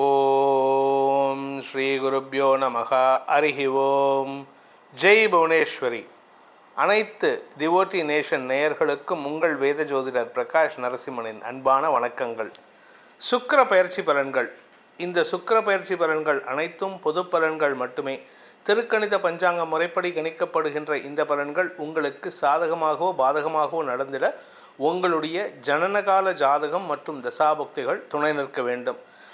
ஓம் ஸ்ரீ குருப்யோ நமக. அரிஹி ஓம். ஜெய் புவனேஸ்வரி. அனைத்து devotee nation நேயர்களுக்கும் உங்கள் வேத ஜோதிடர் பிரகாஷ் நரசிம்மனின் அன்பான வணக்கங்கள். சுக்கர பயிற்சி பலன்கள். இந்த சுக்கர பயிற்சி பலன்கள் அனைத்தும் பொது பலன்கள் மட்டுமே. திருக்கணித பஞ்சாங்க முறைப்படி கணிக்கப்படுகின்ற இந்த பலன்கள் உங்களுக்கு சாதகமாகவோ பாதகமாகவோ நடந்திட உங்களுடைய ஜனனகால ஜாதகம் மற்றும் தசாபக்திகள் துணை நிற்க வேண்டும்.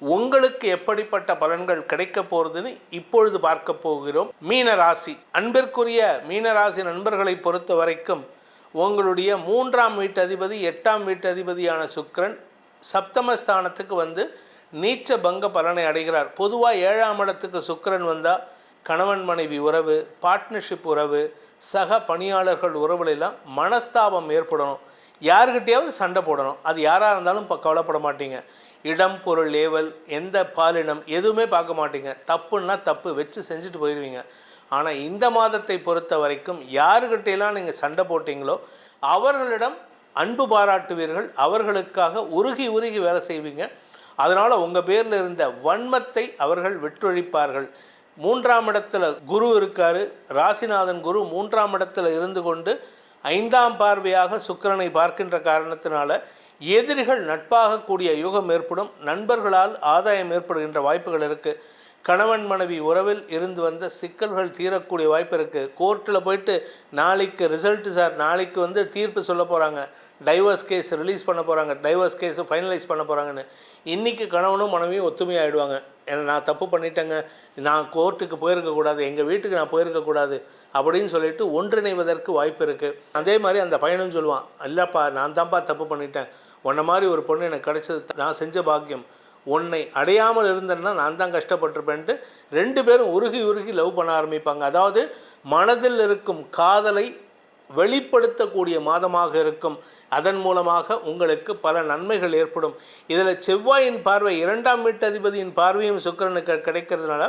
உங்களுக்கு எப்படிப்பட்ட பலன்கள் கிடைக்க போகிறதுன்னு இப்பொழுது பார்க்க போகிறோம். மீன ராசி அன்பிற்குரிய மீனராசி நண்பர்களை பொறுத்த வரைக்கும் உங்களுடைய மூன்றாம் வீட்டு அதிபதி எட்டாம் வீட்டு அதிபதியான சுக்கிரன் சப்தமஸ்தானத்துக்கு வந்து நீச்ச பங்க பலனை அடைகிறார். பொதுவாக ஏழாம் இடத்துக்கு சுக்கரன் வந்தால் கணவன் மனைவி உறவு பார்ட்னர்ஷிப் உறவு சக பணியாளர்கள் உறவுகளெல்லாம் மனஸ்தாபம் ஏற்படணும். யாருக்கிட்டையாவது சண்டை போடணும். அது யாராக இருந்தாலும் இப்போ கவலைப்பட மாட்டீங்க. இடம் பொருள் ஏவல் எந்த பாலினம் எதுவுமே பார்க்க மாட்டீங்க. தப்புன்னா தப்பு வச்சு செஞ்சுட்டு போயிடுவீங்க ஆனால் இந்த மாதத்தை பொறுத்த வரைக்கும் யாருக்கிட்டையெல்லாம் நீங்கள் சண்டை போட்டிங்களோ அவர்களிடம் அன்பு பாராட்டுவீர்கள். அவர்களுக்காக உருகி உருகி வேலை செய்வீங்க. அதனால் உங்கள் பேரில் இருந்த வன்மத்தை அவர்கள் விற்றொழிப்பார்கள் மூன்றாம் இடத்துல குரு இருக்கார். ராசிநாதன் குரு மூன்றாம் இடத்துல இருந்து கொண்டு ஐந்தாம் பார்வையாக சுக்கிரனை பார்க்கின்ற காரணத்தினால எதிரிகள் நட்பாக கூடிய யுகம் ஏற்படும் நண்பர்களால் ஆதாயம் ஏற்படுகின்ற வாய்ப்புகள் இருக்குது கணவன் மனைவி உறவில் இருந்து வந்த சிக்கல்கள் தீரக்கூடிய வாய்ப்பு இருக்குது கோர்ட்டில் போயிட்டு நாளைக்கு ரிசல்ட்டு சார் நாளைக்கு வந்து தீர்ப்பு சொல்ல போகிறாங்க டைவர்ஸ் கேஸ் ரிலீஸ் பண்ண போகிறாங்க டைவர்ஸ் கேஸ் ஃபைனலைஸ் பண்ண போகிறாங்கன்னு இன்றைக்கி கணவனும் மனைவியும் ஒத்துமையாகிடுவாங்க ஏன்னா நான் தப்பு பண்ணிட்டேங்க. நான் கோர்ட்டுக்கு போயிருக்கக்கூடாது. எங்கள் வீட்டுக்கு நான் போயிருக்கக்கூடாது. அப்படின்னு சொல்லிட்டு ஒன்றிணைவதற்கு வாய்ப்பு இருக்குது அதே மாதிரி அந்த பையனும் சொல்லுவான் இல்லைப்பா நான் தான்ப்பா தப்பு பண்ணிட்டேன். உன்ன மாதிரி ஒரு பொண்ணு எனக்கு கிடைச்சது நான் செஞ்ச பாக்கியம். உன்னை அடையாமல் இருந்தேன்னா நான் தான் கஷ்டப்பட்டிருப்பேன்ட்டு ரெண்டு பேரும் உருகி உருகி லவ் பண்ண ஆரம்பிப்பாங்க. அதாவது மனதில் இருக்கும் காதலை வெளிப்படுத்தக்கூடிய மாதமாக இருக்கும். அதன் மூலமாக உங்களுக்கு பல நன்மைகள் ஏற்படும். இதில் செவ்வாயின் பார்வை இரண்டாம் வீட்டதிபதியின் பார்வையும் சுக்கிரனுக்கு கிடைக்கிறதுனால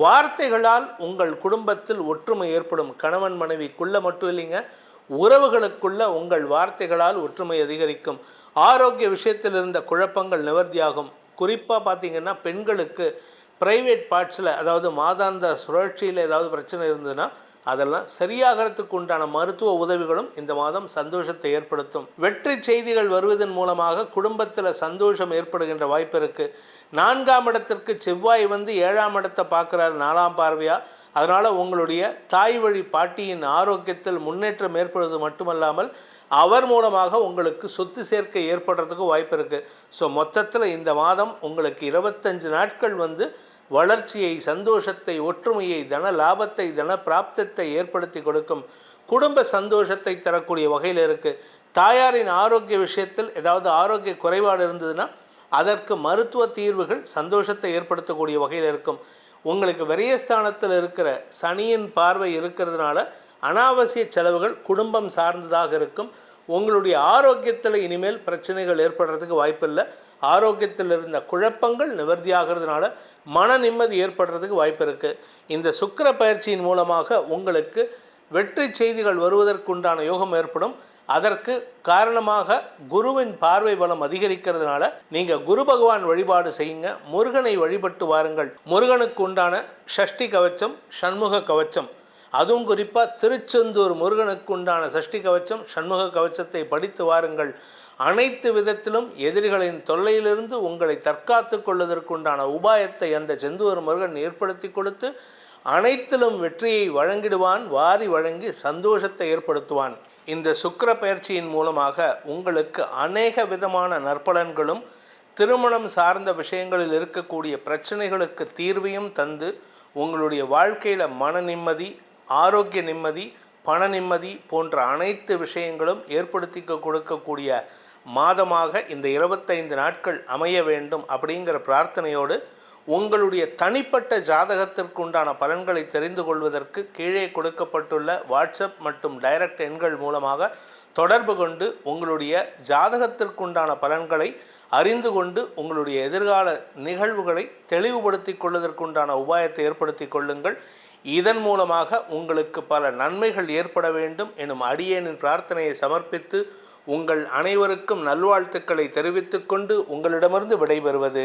வார்த்தைகளால் உங்கள் குடும்பத்தில் ஒற்றுமை ஏற்படும். கணவன் மனைவிக்குள்ள மட்டும் இல்லைங்க. உறவுகளுக்குள்ள உங்கள் வார்த்தைகளால் ஒற்றுமை அதிகரிக்கும். ஆரோக்கிய விஷயத்தில் இருந்த குழப்பங்கள் நிவர்த்தியாகும். குறிப்பாக பார்த்தீங்கன்னா பெண்களுக்கு பிரைவேட் பார்ட்ஸில் அதாவது மாதாந்த சுழற்சியில் ஏதாவது பிரச்சனை இருந்ததுன்னா அதெல்லாம் சரியாகிறதுக்கு உண்டான மருத்துவ உதவிகளும் இந்த மாதம் சந்தோஷத்தை ஏற்படுத்தும். வெற்றி செய்திகள் வருவதன் மூலமாக குடும்பத்தில் சந்தோஷம் ஏற்படுகின்ற வாய்ப்பு இருக்குது நான்காம் இடத்திற்கு செவ்வாய் வந்து ஏழாம் இடத்தை பார்க்குறாரு நாலாம் பார்வையாக அதனால் உங்களுடைய தாய் வழி பாட்டியின் ஆரோக்கியத்தில் முன்னேற்றம் ஏற்படுவது மட்டுமல்லாமல் அவர் மூலமாக உங்களுக்கு சொத்து சேர்க்கை ஏற்படுறதுக்கு வாய்ப்பு இருக்குது ஸோ மொத்தத்தில் இந்த மாதம் உங்களுக்கு இருபத்தஞ்சு நாட்கள் வந்து வளர்ச்சியை சந்தோஷத்தை ஒற்றுமையை தன லாபத்தை தன பிராப்தத்தை ஏற்படுத்தி கொடுக்கும் குடும்ப சந்தோஷத்தை தரக்கூடிய வகையில் இருக்குது தாயாரின் ஆரோக்கிய விஷயத்தில் ஏதாவது ஆரோக்கிய குறைபாடு இருந்ததுன்னா அதற்கு மருத்துவ தீர்வுகள் சந்தோஷத்தை ஏற்படுத்தக்கூடிய வகையில் இருக்கும். உங்களுக்கு விரயஸ்தானத்தில் இருக்கிற சனியின் பார்வை இருக்கிறதுனால அனாவசிய செலவுகள் குடும்பம் சார்ந்ததாக இருக்கும். உங்களுடைய ஆரோக்கியத்தில் இனிமேல் பிரச்சனைகள் ஏற்படுறதுக்கு வாய்ப்பில்லை. ஆரோக்கியத்தில் இருந்த குழப்பங்கள் நிவர்த்தியாகிறதுனால மன நிம்மதி ஏற்படுறதுக்கு வாய்ப்பு இருக்குது இந்த சுக்கிர பயிற்சியின் மூலமாக உங்களுக்கு வெற்றி செய்திகள் வருவதற்குண்டான யோகம் ஏற்படும். அதற்கு காரணமாக குருவின் பார்வை பலம் அதிகரிக்கிறதுனால நீங்கள் குரு பகவான் வழிபாடு செய்யுங்க. முருகனை வழிபட்டு வாருங்கள். முருகனுக்கு உண்டான ஷஷ்டி கவச்சம் சண்முக கவச்சம். அதுவும் குறிப்பாக திருச்செந்தூர் முருகனுக்கு உண்டான சஷ்டி கவச்சம் சண்முக கவச்சத்தை படித்து வாருங்கள். அனைத்து விதத்திலும் எதிரிகளின் தொல்லையிலிருந்து உங்களை தற்காத்து கொள்வதற்குண்டான உபாயத்தை அந்த செந்தூர் முருகன் ஏற்படுத்தி கொடுத்து அனைத்திலும் வெற்றியை வழங்கிடுவான். வாரி வழங்கி சந்தோஷத்தை ஏற்படுத்துவான். இந்த சுக்கிர பயிற்சியின் மூலமாக உங்களுக்கு அநேக விதமான நற்பலன்களும் திருமணம் சார்ந்த விஷயங்களில் இருக்கக்கூடிய பிரச்சனைகளுக்கு தீர்வையும் தந்து உங்களுடைய வாழ்க்கையில் மன நிம்மதி ஆரோக்கிய நிம்மதி பண நிம்மதி போன்ற அனைத்து விஷயங்களும் ஏற்படுத்தி கொடுக்கக்கூடிய மாதமாக இந்த இருபத்தைந்து நாட்கள் அமைய வேண்டும் அப்படிங்கிற பிரார்த்தனையோடு உங்களுடைய தனிப்பட்ட ஜாதகத்திற்கு உண்டான பலன்களை தெரிந்து கொள்வதற்கு கீழே கொடுக்கப்பட்டுள்ள வாட்ஸ்அப் மற்றும் டைரக்ட் எண்கள் மூலமாக தொடர்பு கொண்டு உங்களுடைய ஜாதகத்திற்குண்டான பலன்களை அறிந்து கொண்டு உங்களுடைய எதிர்கால நிகழ்வுகளை தெளிவுபடுத்திக் கொள்வதற்குண்டான உபாயத்தை ஏற்படுத்தி கொள்ளுங்கள். இதன் மூலமாக உங்களுக்கு பல நன்மைகள் ஏற்பட வேண்டும் எனும் அடியேனின் பிரார்த்தனையை சமர்ப்பித்து உங்கள் அனைவருக்கும் நல்வாழ்த்துக்களை தெரிவித்துக்கொண்டு உங்களிடமிருந்து விடைபெறுவது